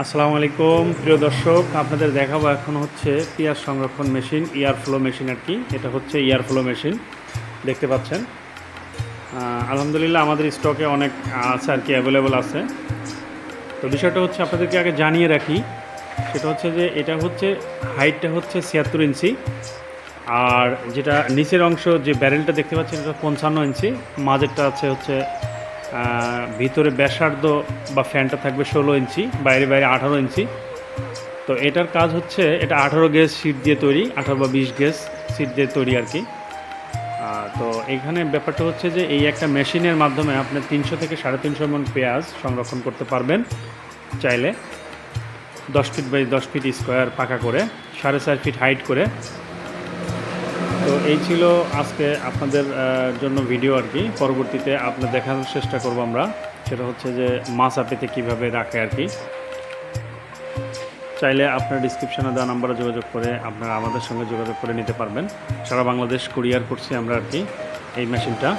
আসসালামু আলাইকুম। প্রিয় দর্শক, আপনাদের দেখাবো এখন হচ্ছে পেঁয়াজ সংরক্ষণ মেশিন ইয়ার ফ্লো মেশিন আর কি। এটা হচ্ছে ইয়ার ফ্লো মেশিন, দেখতে পাচ্ছেন। আলহামদুলিল্লাহ আমাদের স্টকে অনেক আছে আর কি, অ্যাভেলেবল আছে। তো বিষয়টা হচ্ছে আপনাদেরকে আগে জানিয়ে রাখি, সেটা হচ্ছে যে এটা হচ্ছে, হাইটটা হচ্ছে ছিয়াত্তর ইঞ্চি। আর যেটা নিচের অংশ যে ব্যারেলটা দেখতে পাচ্ছেন, এটা পঞ্চান্ন ইঞ্চি। মাঝেরটা আছে হচ্ছে ভিতরে ব্যাসার্ধ বা ফ্যানটা থাকবে ষোলো ইঞ্চি, বাইরে বাইরে আঠারো ইঞ্চি। তো এটার কাজ হচ্ছে, এটা আঠারো গেজ সিট দিয়ে তৈরি, আঠারো বা বিশ গ্যাস সিট দিয়ে তৈরি আর কি। তো এখানে ব্যাপারটা হচ্ছে যে এই একটা মেশিনের মাধ্যমে আপনি তিনশো থেকে সাড়ে তিনশো মন পেঁয়াজ সংরক্ষণ করতে পারবেন চাইলে। দশ ফিট বাই দশ ফিট স্কোয়ার পাকা করে, সাড়ে চার ফিট হাইট করে তো এই ছিল আজকে আপনাদের জন্য ভিডিও আর কি। পরবর্তীতে আপনার দেখানোর চেষ্টা করব আমরা। সেটা হচ্ছে যে মাছ আপিতে কীভাবে রাখে আর কি। চাইলে আপনার ডিসক্রিপশানে দেওয়া নাম্বারে যোগাযোগ করে আপনারা আমাদের সঙ্গে যোগাযোগ করে নিতে পারবেন। সারা বাংলাদেশ কুরিয়ার করছি আমরা আর কি এই মেশিনটা